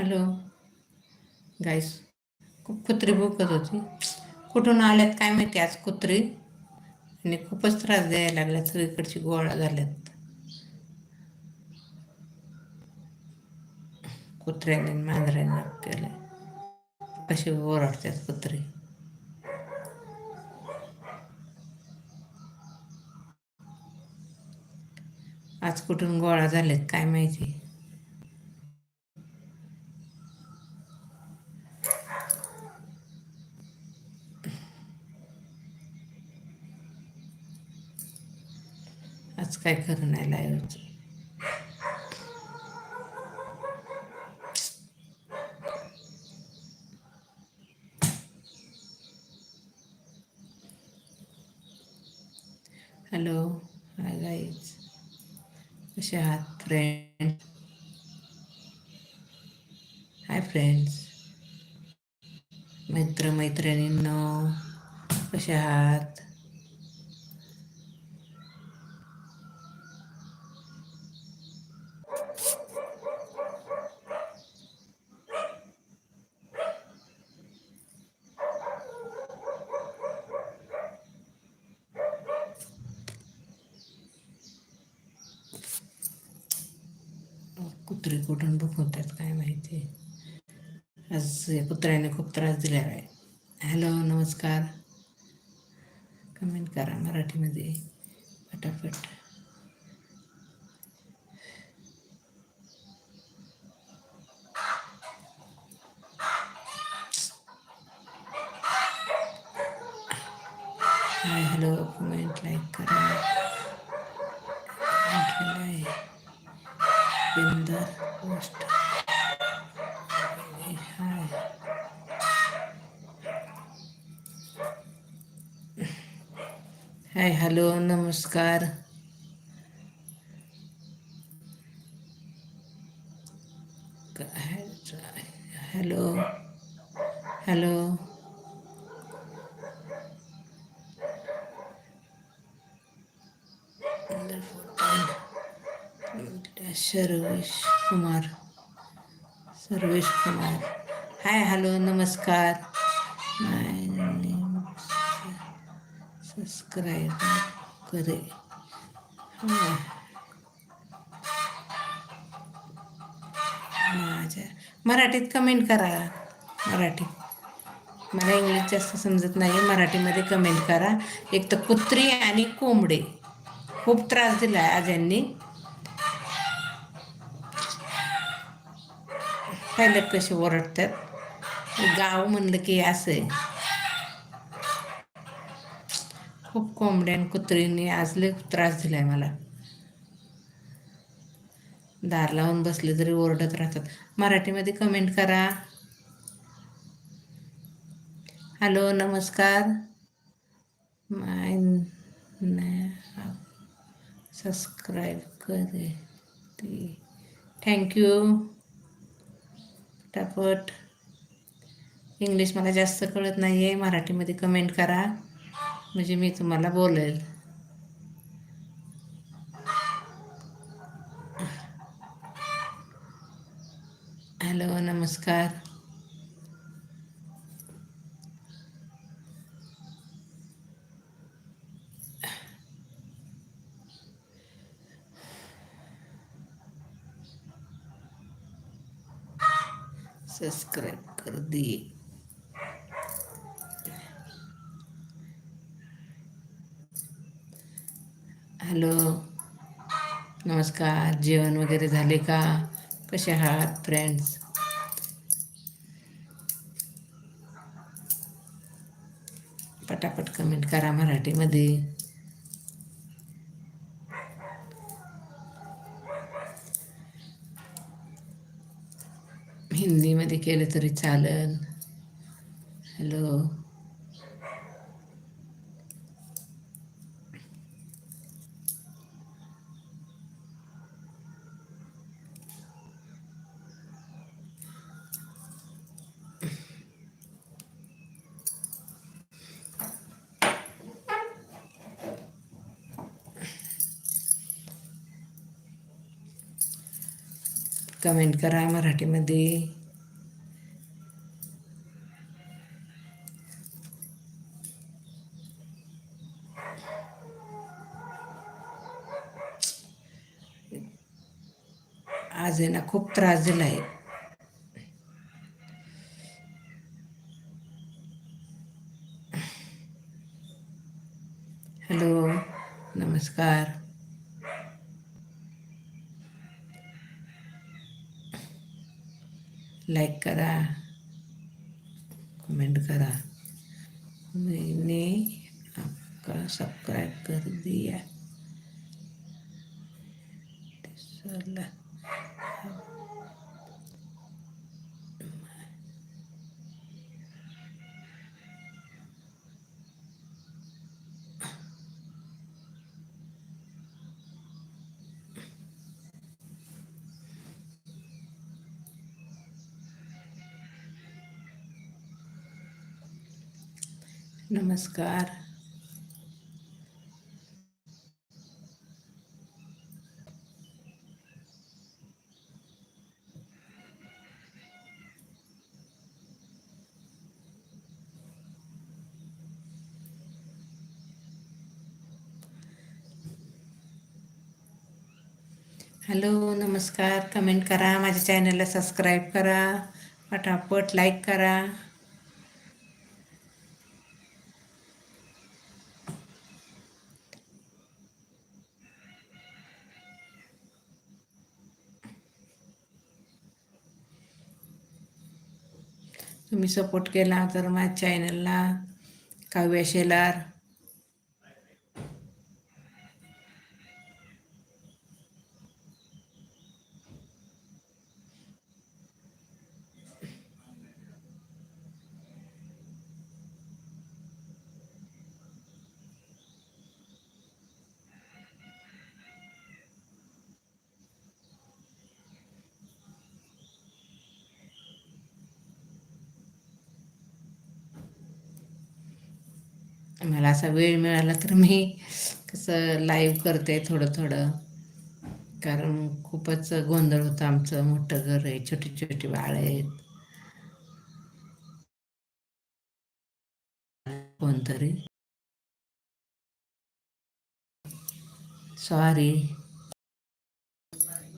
Hello. गाईस खूप कुत्री भुकत होती. कुठून आल्यात काय माहिती आज कुत्री? आणि खूपच त्रास द्यायला लागल्यात सगळीकडची गोळा झाल्यात. कुत्र्याने मांजऱ्याने केलं कशी ओरडतात कुत्री. आज कुठून गोळा झालेत काय माहिती? आज काय करण्याला ऐवजी हॅलो हाय गाईज कसे आहात फ्रेंड हाय फ्रेंड्स मित्र मैत्रिणींनो कसे आहात? कुत्री कुठून होतात काय माहिती? आज कुत्र्याने खूप त्रास दिला आहे. हॅलो नमस्कार. कमेंट करा मराठीमध्ये. पटापट. बिंदर पोस्ट हाय हाय हॅलो नमस्कार hello hello Sarvesh Kumar. Sarvesh Kumar. Hi hello नमस्कार. सबस्क्राईब करे. माझ्या मराठीत कमेंट करा. मराठीत मला इंग्लिश जास्त समजत नाही मराठीमध्ये कमेंट करा. एक तर कुत्री आणि कोंबडे. खूप त्रास दिला आहे आज यांनी पाहिलं कसे ओरडतात? गाव म्हणलं की असं. आहे खूप कोंबड्यान कुत्रीने आज लय त्रास दिलाय मला. दार लावून बसले तरी ओरडत राहतात. मराठीमध्ये कमेंट करा. हॅलो नमस्कार. माय सबस्क्राईब करे थँक्यू पटापट. इंग्लिश मला जास्त कळत नाही आहे मराठीमध्ये कमेंट करा. म्हणजे मी तुम्हाला बोलेल. हॅलो नमस्कार. सब्सक्राइब कर दिए हॅलो नमस्कार. जेवण वगैरे झाले का? कसे आहात फ्रेंड्स पटापट कमेंट करा मराठीमध्ये. केलं तरी चालेल. हॅलो कमेंट करा मराठीमध्ये. आज है ना खूब त्रास दिला आहे नमस्कार. लाइक करा कमेंट करा. मैंने सब्सक्राइब कर दिया चला नमस्कार हॅलो नमस्कार. कमेंट करा माझ्या चॅनलला सबस्क्राईब करा पटापट लाईक करा. तुम्ही सपोर्ट केला तर माझ्या चॅनलला काव्या शेलार मला असा वेळ मिळाला तर मी कसं लाईव्ह करते थोडं थोडं कारण खूपच गोंधळ होतं आमचं. मोठं घर आहे छोटी छोटी बाळ आहेत. कोणतरी. सॉरी